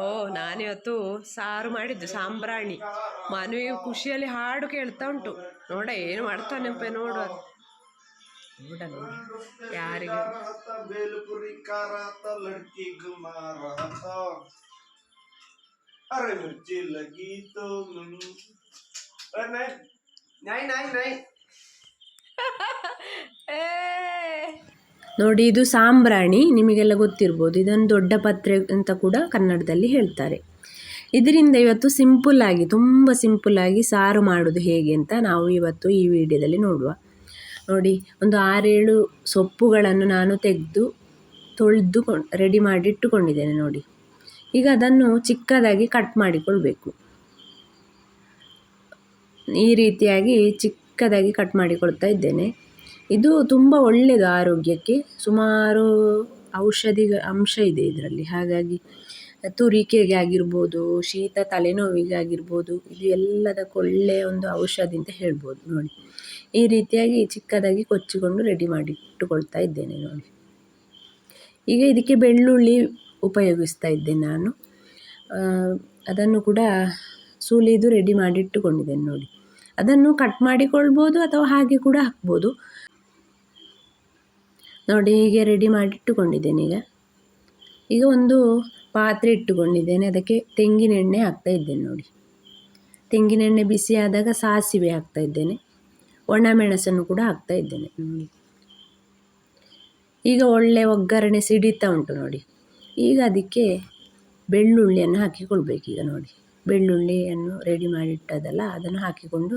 ಓ ನಾನಿವತ್ತು ಸಾರು ಮಾಡಿದ್ದು ಸಾಂಬ್ರಾಣಿ ಮನುವಿಗೆ ಖುಷಿಯಲ್ಲಿ ಹಾಡು ಕೇಳ್ತಾ ಉಂಟು ನೋಡ ಏನು ಮಾಡ್ತಾನೆಪ್ಪ ನೋಡುವ ನೋಡ ನೋಡ ಯಾರಿಗೆ भेलपुरी का रहता लड़की घुमा रहा था अरे मिर्ची लगी तो नहीं अरे नहीं नहीं नहीं नहीं ಏ ನೋಡಿ, ಇದು ಸಾಂಬ್ರಾಣಿ, ನಿಮಗೆಲ್ಲ ಗೊತ್ತಿರ್ಬೋದು. ಇದನ್ನು ದೊಡ್ಡ ಪತ್ರೆ ಅಂತ ಕೂಡ ಕನ್ನಡದಲ್ಲಿ ಹೇಳ್ತಾರೆ. ಇದರಿಂದ ಇವತ್ತು ಸಿಂಪಲ್ ಆಗಿ, ತುಂಬ ಸಿಂಪಲ್ ಆಗಿ ಸಾರು ಮಾಡೋದು ಹೇಗೆ ಅಂತ ನಾವು ಇವತ್ತು ಈ ವಿಡಿಯೋದಲ್ಲಿ ನೋಡುವ. ನೋಡಿ, ಒಂದು ಆರೇಳು ಸೊಪ್ಪುಗಳನ್ನು ನಾನು ತೆಗೆದು, ತೊಳೆದು ರೆಡಿ ಮಾಡಿ ಇಟ್ಟುಕೊಂಡಿದ್ದೇನೆ ನೋಡಿ. ಈಗ ಅದನ್ನು ಚಿಕ್ಕದಾಗಿ ಕಟ್ ಮಾಡಿಕೊಳ್ಬೇಕು. ಈ ರೀತಿಯಾಗಿ ಚಿಕ್ಕದಾಗಿ ಕಟ್ ಮಾಡಿಕೊಳ್ತಾ ಇದ್ದೇನೆ. ಇದು ತುಂಬ ಒಳ್ಳೆಯದು ಆರೋಗ್ಯಕ್ಕೆ. ಸುಮಾರು ಔಷಧಿ ಅಂಶ ಇದೆ ಇದರಲ್ಲಿ. ಹಾಗಾಗಿ ತುರಿಕೆಗೆ ಆಗಿರ್ಬೋದು, ಶೀತ ತಲೆನೋವಿಗೆ ಆಗಿರ್ಬೋದು ಇದು ಎಲ್ಲದಕ್ಕೂ ಒಳ್ಳೆಯ ಒಂದು ಔಷಧಿ ಅಂತ ಹೇಳ್ಬೋದು ನೋಡಿ. ಈ ರೀತಿಯಾಗಿ ಚಿಕ್ಕದಾಗಿ ಕೊಚ್ಚಿಕೊಂಡು ರೆಡಿ ಮಾಡಿ ಇಟ್ಟುಕೊಳ್ತಾ ಇದ್ದೇನೆ ನೋಡಿ. ಈಗ ಇದಕ್ಕೆ ಬೆಳ್ಳುಳ್ಳಿ ಉಪಯೋಗಿಸ್ತಾ ಇದ್ದೇನೆ ನಾನು. ಅದನ್ನು ಕೂಡ ಸುಲಿದು ರೆಡಿ ಮಾಡಿ ಇಟ್ಟುಕೊಂಡಿದ್ದೇನೆ ನೋಡಿ. ಅದನ್ನು ಕಟ್ ಮಾಡಿಕೊಳ್ಬೋದು ಅಥವಾ ಹಾಗೆ ಕೂಡ ಹಾಕ್ಬೋದು. ನೋಡಿ ಹೀಗೆ ರೆಡಿ ಮಾಡಿ ಇಟ್ಟುಕೊಂಡಿದ್ದೇನೆ ಈಗ. ಈಗ ಒಂದು ಪಾತ್ರೆ ಇಟ್ಟುಕೊಂಡಿದ್ದೇನೆ. ಅದಕ್ಕೆ ತೆಂಗಿನ ಎಣ್ಣೆ ಹಾಕ್ತಾ ಇದ್ದೇನೆ ನೋಡಿ. ತೆಂಗಿನ ಎಣ್ಣೆ ಬಿಸಿ ಸಾಸಿವೆ ಹಾಕ್ತಾ ಇದ್ದೇನೆ. ಒಣ ಮೆಣಸನ್ನು ಕೂಡ ಹಾಕ್ತಾ ಇದ್ದೇನೆ. ಈಗ ಒಳ್ಳೆ ಒಗ್ಗರಣೆ ಸಿಡಿತಾ ಉಂಟು ನೋಡಿ. ಈಗ ಅದಕ್ಕೆ ಬೆಳ್ಳುಳ್ಳಿಯನ್ನು ಹಾಕಿಕೊಳ್ಬೇಕೀಗ ನೋಡಿ. ಬೆಳ್ಳುಳ್ಳಿಯನ್ನು ರೆಡಿ ಮಾಡಿಟ್ಟದಲ್ಲ, ಅದನ್ನು ಹಾಕಿಕೊಂಡು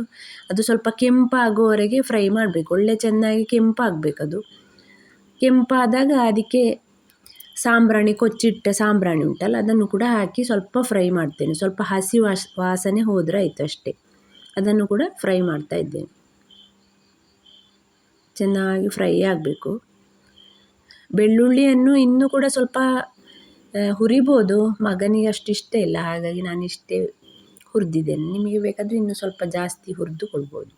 ಅದು ಸ್ವಲ್ಪ ಕೆಂಪಾಗುವವರೆಗೆ ಫ್ರೈ ಮಾಡಬೇಕು. ಒಳ್ಳೆ ಚೆನ್ನಾಗಿ ಕೆಂಪಾಗಬೇಕದು ಕೆಂಪಾದಾಗ ಅದಕ್ಕೆ ಸಾಂಬ್ರಾಣಿ, ಕೊಚ್ಚಿಟ್ಟ ಸಾಂಬ್ರಾಣಿ ಉಂಟಲ್ಲ, ಅದನ್ನು ಕೂಡ ಹಾಕಿ ಸ್ವಲ್ಪ ಫ್ರೈ ಮಾಡ್ತೇನೆ. ಸ್ವಲ್ಪ ಹಸಿ ವಾಸ್, ವಾಸನೆ ಹೋದರೆ ಆಯಿತು ಅಷ್ಟೇ. ಅದನ್ನು ಕೂಡ ಫ್ರೈ ಮಾಡ್ತಾ ಇದ್ದೇನೆ. ಚೆನ್ನಾಗಿ ಫ್ರೈ ಆಗಬೇಕು. ಬೆಳ್ಳುಳ್ಳಿಯನ್ನು ಇನ್ನೂ ಕೂಡ ಸ್ವಲ್ಪ ಹುರಿಬೋದು. ಮಗನಿಗೆ ಅಷ್ಟು ಇಷ್ಟ ಇಲ್ಲ, ಹಾಗಾಗಿ ನಾನು ಇಷ್ಟೇ ಹುರಿದಿದ್ದೇನೆ. ನಿಮಗೆ ಬೇಕಾದರೆ ಇನ್ನೂ ಸ್ವಲ್ಪ ಜಾಸ್ತಿ ಹುರಿದು ಕೊಳ್ಬೋದು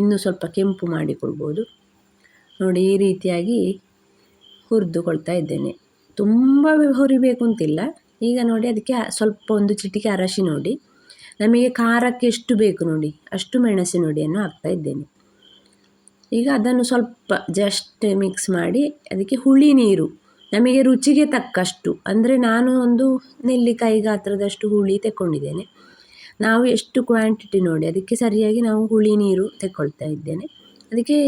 ಇನ್ನೂ ಸ್ವಲ್ಪ ಕೆಂಪು ಮಾಡಿಕೊಳ್ಬೋದು ನೋಡಿ ಈ ರೀತಿಯಾಗಿ ಹುರಿದುಕೊಳ್ತಾ ಇದ್ದೇನೆ. ತುಂಬ ಹುರಿಬೇಕು ಅಂತಿಲ್ಲ. ಈಗ ನೋಡಿ ಅದಕ್ಕೆ ಸ್ವಲ್ಪ ಒಂದು ಚಿಟಿಕೆ ಅರಶಿ ನೋಡಿ. ನಮಗೆ ಖಾರಕ್ಕೆ ಎಷ್ಟು ಬೇಕು ನೋಡಿ, ಅಷ್ಟು ಮೆಣಸಿನ ಹುಡಿಯನ್ನು ಹಾಕ್ತಾ ಇದ್ದೇನೆ. ಈಗ ಅದನ್ನು ಸ್ವಲ್ಪ ಜಸ್ಟ್ ಮಿಕ್ಸ್ ಮಾಡಿ ಅದಕ್ಕೆ ಹುಳಿ ನೀರು, ನಮಗೆ ರುಚಿಗೆ ತಕ್ಕಷ್ಟು, ಅಂದರೆ ನಾನು ಒಂದು ನೆಲ್ಲಿಕಾಯಿ ಗಾತ್ರದಷ್ಟು ಹುಳಿ ತೆಕ್ಕೊಂಡಿದ್ದೇನೆ. ನಾವು ಎಷ್ಟು ಕ್ವಾಂಟಿಟಿ ನೋಡಿ, ಅದಕ್ಕೆ ಸರಿಯಾಗಿ ನಾವು ಹುಳಿ ನೀರು ತೆಕ್ಕೊಳ್ತಾ ಇದ್ದೇನೆ. ಅದಕ್ಕೆ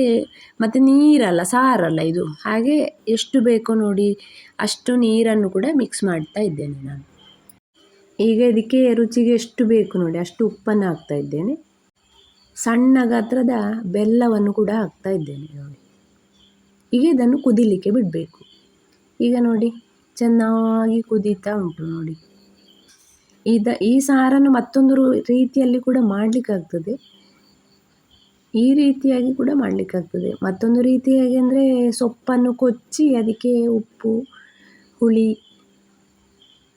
ಮತ್ತು ನೀರಲ್ಲ, ಸಾರಲ್ಲ ಇದು. ಹಾಗೆ ಎಷ್ಟು ಬೇಕೋ ನೋಡಿ ಅಷ್ಟು ನೀರನ್ನು ಕೂಡ ಮಿಕ್ಸ್ ಮಾಡ್ತಾ ಇದ್ದೇನೆ ನಾನು. ಈಗ ಇದಕ್ಕೆ ರುಚಿಗೆ ಎಷ್ಟು ಬೇಕು ನೋಡಿ, ಅಷ್ಟು ಉಪ್ಪನ್ನು ಹಾಕ್ತಾ ಇದ್ದೇನೆ. ಸಣ್ಣ ಗಾತ್ರದ ಬೆಲ್ಲವನ್ನು ಕೂಡ ಹಾಕ್ತಾ ಇದ್ದೇನೆ ನೋಡಿ. ಈಗ ಇದನ್ನು ಕುದಿಲಿಕ್ಕೆ ಬಿಡಬೇಕು. ಈಗ ನೋಡಿ, ಚೆನ್ನಾಗಿ ಕುದೀತಾ ಉಂಟು ನೋಡಿ. ಇದ ಈ ಸಾರನ್ನು ಮತ್ತೊಂದು ರೀತಿಯಲ್ಲಿ ಕೂಡ ಮಾಡಲಿಕ್ಕಾಗ್ತದೆ. ಈ ರೀತಿಯಾಗಿ ಕೂಡ ಮಾಡಲಿಕ್ಕಾಗ್ತದೆ. ಮತ್ತೊಂದು ರೀತಿಯಾಗಿ ಅಂದರೆ ಸೊಪ್ಪನ್ನು ಕೊಚ್ಚಿ ಅದಕ್ಕೆ ಉಪ್ಪು, ಹುಳಿ,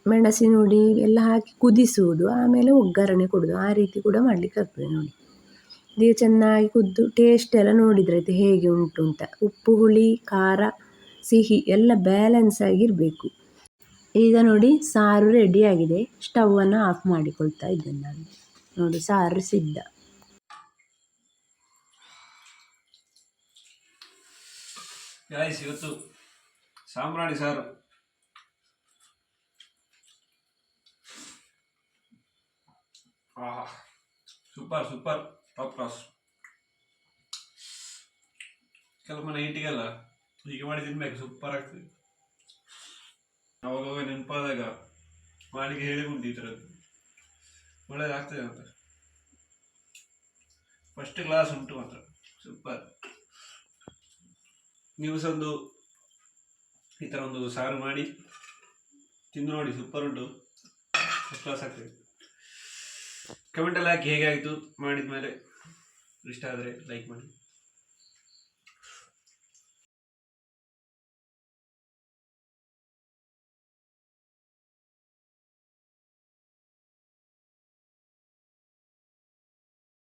ಮೆಣಸಿನ ಹುಡಿ ಎಲ್ಲ ಹಾಕಿ ಕುದಿಸುವುದು, ಆಮೇಲೆ ಒಗ್ಗರಣೆ ಕೊಡೋದು ಆ ರೀತಿ ಕೂಡ ಮಾಡಲಿಕ್ಕಾಗ್ತದೆ ನೋಡಿ. ಇದು ಚೆನ್ನಾಗಿ ಕುದ್ದು ಟೇಸ್ಟ್ ಎಲ್ಲ ನೋಡಿದ್ರೆ ಹೇಗೆ ಉಂಟು ಅಂತ. ಉಪ್ಪು, ಹುಳಿ, ಖಾರ, ಸಿಹಿ ಎಲ್ಲ ಬ್ಯಾಲೆನ್ಸ್ ಆಗಿರಬೇಕು ಈಗ ನೋಡಿ ಸಾರು ರೆಡಿಯಾಗಿದೆ ಸ್ಟವನ್ನು ಆಫ್ ಮಾಡಿಕೊಳ್ತಾ ಇದ್ದೇನೆ ನಾನು. ನೋಡಿ ಸಾರು ಸಿದ್ಧ. ಗಾಯ್ಸ್ ಇವತ್ತು ಸಾಂಬ್ರಾಣಿ ಸಾರು. ಆಹಾ ಸೂಪರ್ ಸೂಪರ್ ಟಾಪ್ ಕ್ಲಾಸ್ ಕೆಲವು ನೈಟಿಗೆಲ್ಲ ಹೀಗೆ ಮಾಡಿ ತಿನ್ಬೇಕು ಸೂಪರ್ ಆಗ್ತದೆ. ಅವಾಗ ನೆನಪಾದಾಗ ಮಾಡಿಗೆ ಹೇಳಿ ಈ ಥರದ್ದು ಒಳ್ಳೇದಾಗ್ತದೆ ಅಂತ. ಫಸ್ಟ್ ಕ್ಲಾಸ್ ಉಂಟು ಮಾತ್ರ. ಸೂಪರ್ ನೀವು ಸಹ ಒಂದು ಈ ಥರ ಒಂದು ಸಾರು ಮಾಡಿ ತಿಂದು ನೋಡಿ ಸೂಪರ್ ಉಂಟು. ಫಸ್ಟ್ ಕ್ಲಾಸ್ ಆಗ್ತದೆ. ಕಮೆಂಟಲ್ಲಿ ಹಾಕಿ ಹೇಗೆ ಆಯಿತು ಮಾಡಿದ ಮೇಲೆ ಇಷ್ಟ ಆದರೆ ಲೈಕ್ ಮಾಡಿ.